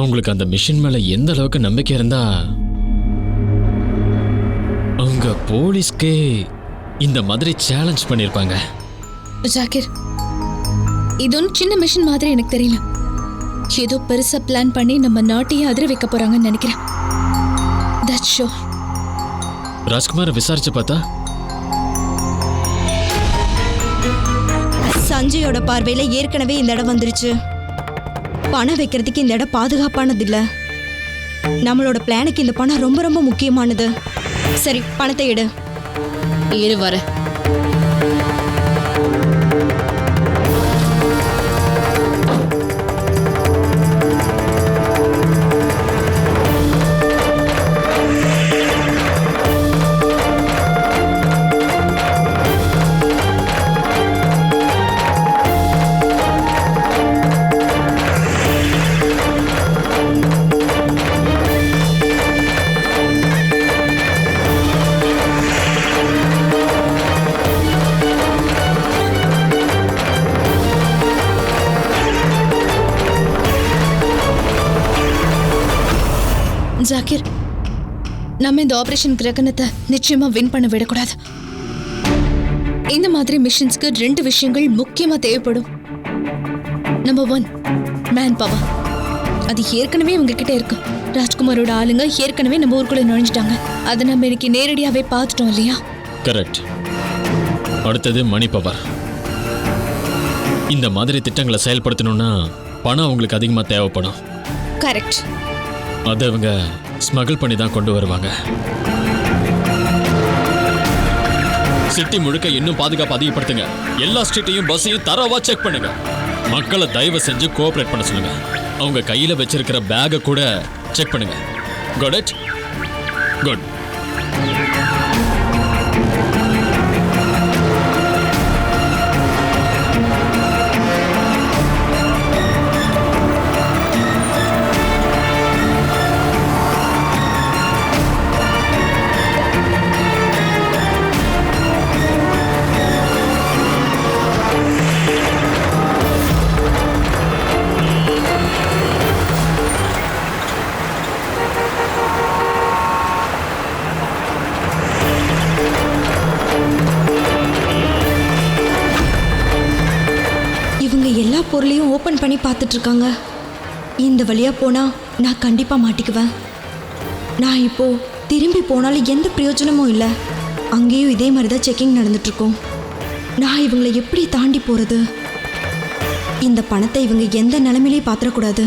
அவங்களுக்கு அந்த மிஷின் மேல எந்த அளவுக்கு நம்பிக்கை இருந்தா அவங்க போலீஸ்க்கே இந்த மாதிரி சேலஞ்ச் பண்ணிருப்பாங்க. ஜாக்கிர் இது ஒன்றும் சின்ன மிஷின் மாதிரி எனக்கு தெரியல. ஏதோ பெருசா பிளான் பண்ணி நம்ம நாட்டையே அதிர வைக்க போறாங்கன்னு நினைக்கிறேன். தட்ஸ் ஷோ ராஜ்குமாரை விசாரிச்சு பார்த்தா? சஞ்சயோட பார்வையில ஏற்கனவே இந்த இடம் வந்துருச்சு. பணம் வைக்கிறதுக்கு இந்த இடம் பாதுகாப்பானது இல்ல நம்மளோட பிளானுக்கு இந்த பணம் ரொம்ப ரொம்ப முக்கியமானது. சரி பணத்தை எடு. இரு வர. ஜாக்கிர் நம்ம இந்த ஆபரேஷன் கிரகணத்தை நிச்சயமா வின் பண்ண விடக்கூடாது. இந்த மாதிரி மிஷன்ஸ்க்கு ரெண்டு விஷயங்கள் முக்கியமா தேவைப்படும். நம்பர் ஒன் மேன் பவர் அது ஏற்கனவே உங்க கிட்ட இருக்கு. ராஜ்குமாரோட ஆளுங்க ஏற்கனவே நம்ம ஊருக்குள்ள நுழைஞ்சிட்டாங்க. அதை நம்ம இன்னைக்கு நேரடியாவே பார்த்துட்டோம் இல்லையா? கரெக்ட் அடுத்தது மணி பவர் இந்த மாதிரி திட்டங்களை செயல்படுத்தணும்னா பணம் அவங்களுக்கு அதிகமாக தேவைப்படும். கரெக்ட் அதை அவங்க ஸ்மகிள் பண்ணி தான் கொண்டு வருவாங்க. சிட்டி முழுக்க இன்னும் பாதுகாப்பு அதிகப்படுத்துங்க. எல்லா ஸ்ட்ரீட்டையும் பஸ்ஸையும் தரவா செக் பண்ணுங்க. மக்களை தயவு செஞ்சு கோஆப்ரேட் பண்ண சொல்லுங்க. அவங்க கையில் வச்சிருக்கிற பேகை கூட செக் பண்ணுங்க. குட் குட் பொருளையும் ஓப்பன் பண்ணி பார்த்துட்டு இருக்காங்க இந்த வழியா போனால் நான் கண்டிப்பாக மாட்டிக்குவேன். நான் இப்போ திரும்பி போனாலும் எந்த பிரயோஜனமும் இல்லை. அங்கேயும் இதே மாதிரி தான் செக்கிங் நடந்துட்டுருக்கோம் நான் இவங்களை எப்படி தாண்டி போகிறது இந்த பணத்தை இவங்க எந்த நிலமையிலையும் பார்த்துடக்கூடாது